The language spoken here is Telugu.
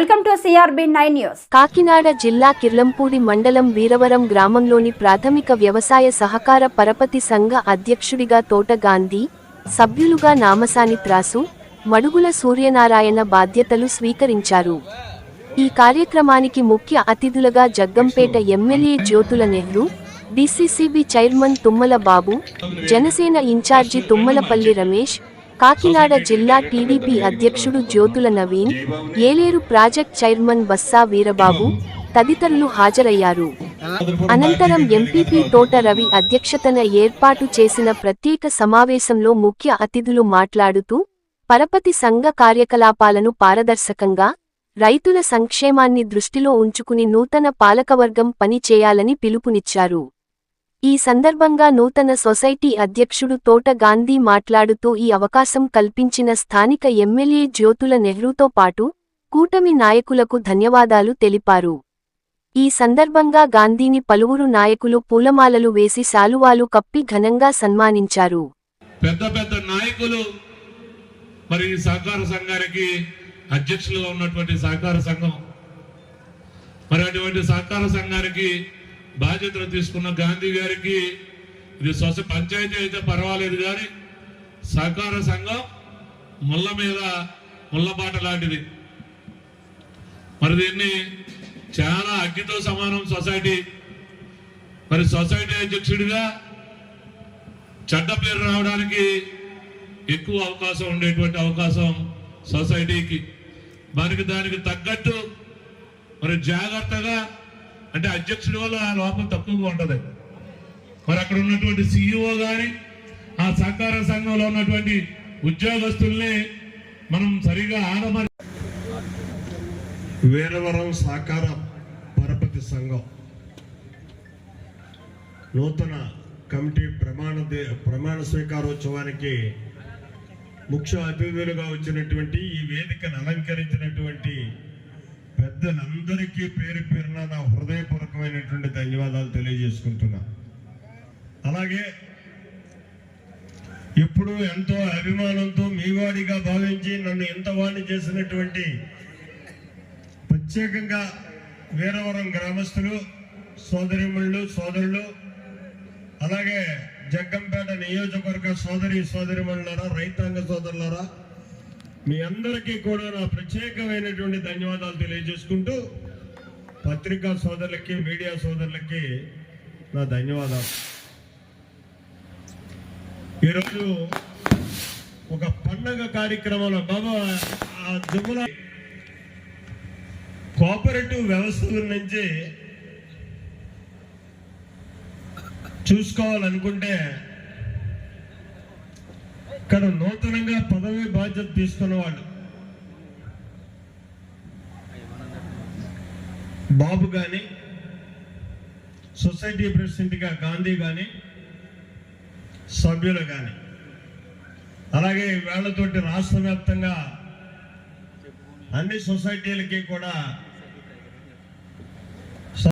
Welcome to CRB nine news. Kakinada జిల్లా కిర్లంపూడి మండలం వీరవరం గ్రామంలోని ప్రాథమిక వ్యవసాయ సహకార పరపతి సంఘ అధ్యక్షుడిగా తోట గాంధీ సభ్యులుగా నామసాని త్రాసు మడుగుల సూర్యనారాయణ బాధ్యతలు స్వీకరించారు. ఈ కార్యక్రమానికి ముఖ్య అతిథులుగా Jaggampeta MLA Jyothula Nehru DCCB chairman Tummala Babu Janasena in charge Tummalapalli Ramesh Kakinada జిల్లా టీడీపీ అధ్యక్షుడు జ్యోతుల నవీన్ ఏలేరు ప్రాజెక్ట్ చైర్మన్ బస్సా వీరబాబు తదితరులు హాజరయ్యారు. అనంతరం ఎంపీపీ తోట రవి అధ్యక్షతన ఏర్పాటు చేసిన ప్రత్యేక సమావేశంలో ముఖ్య అతిథులు మాట్లాడుతూ పరపతి సంఘ కార్యకలాపాలను పారదర్శకంగా రైతుల సంక్షేమాన్ని దృష్టిలో ఉంచుకుని నూతన పాలకవర్గం పని చేయాలని పిలుపునిచ్చారు. ఈ సందర్భంగా నూతన సొసైటీ అధ్యక్షుడు తోట గాంధీ మాట్లాడుతూ ఈ అవకాశం కల్పించిన స్థానిక ఎమ్మెల్యే జ్యోతుల నెహ్రూతో పాటు కూటమి నాయకులకు ధన్యవాదాలు తెలిపారు. ఈ సందర్భంగా గాంధీని పలువురు నాయకులు పూలమాలలు వేసి శాలువాలు కప్పి ఘనంగా సన్మానించారు. పెద్ద పెద్ద నాయకులు మరి సహకార సంఘానికి అధ్యక్షులుగా ఉన్నటువంటి సహకార సంఘం. మరి అటువంటి సహకార సంఘానికి బాధ్యతలు తీసుకున్న గాంధీ గారికి ఇది సొస పంచాయతీ అయితే పర్వాలేదు కానీ సహకార సంఘం ముళ్ళ మీద ముళ్ళబాట లాంటిది. మరి దీన్ని చాలా అగ్గితో సమానం సొసైటీ. మరి సొసైటీ అధ్యక్షుడిగా చెడ్డ పేరు రావడానికి ఎక్కువ అవకాశం ఉండేటువంటి అవకాశం సొసైటీకి. మనకి దానికి తగ్గట్టు మరి జాగ్రత్తగా అంటే అధ్యక్షుడి వల్ల ఆ లోపం తక్కువగా ఉండదు మరి అక్కడ ఉన్నటువంటి సిఇఓ గాని ఆ సహకార సంఘంలో ఉన్నటువంటి ఉద్యోగస్తుల్ని మనం సరిగా ఆడమని వీరవరం సహకార పరపతి సంఘం నూతన కమిటీ ప్రమాణ దే- ప్రమాణ స్వీకారోత్సవానికి ముఖ్య అతిథులుగా వచ్చినటువంటి ఈ వేదికను అలంకరించినటువంటి పెద్దలందరికీ పేరు పేరున నా హృదయపూర్వకమైనటువంటి ధన్యవాదాలు తెలియజేసుకుంటున్నా. అలాగే ఇప్పుడు ఎంతో అభిమానంతో మీవాడిగా భావించి నన్ను ఎంత వాణి చేసినటువంటి ప్రత్యేకంగా వీరవరం గ్రామస్తులు సోదరిమణులు సోదరులు అలాగే జగ్గంపేట నియోజకవర్గ సోదరి సోదరిమణులారా రైతాంగ సోదరులారా మీ అందరికీ కూడా నా ప్రత్యేకమైనటువంటి ధన్యవాదాలు తెలియజేసుకుంటూ పత్రికా సోదరులకి మీడియా సోదరులకి నా ధన్యవాదాలు. ఈరోజు ఒక పండగ కార్యక్రమంలో బాబా ఆ కోఆపరేటివ్ వ్యవస్థల నుంచి చూసుకోవాలనుకుంటే ఇక్కడ నూతనంగా పదవి బాధ్యత తీసుకున్న వాళ్ళు బాబు కానీ సొసైటీ ప్రెసిడెంట్గా గాంధీ కానీ సభ్యులు కానీ అలాగే వేళ్ళతోటి రాష్ట్ర వ్యాప్తంగా అన్ని సొసైటీలకి కూడా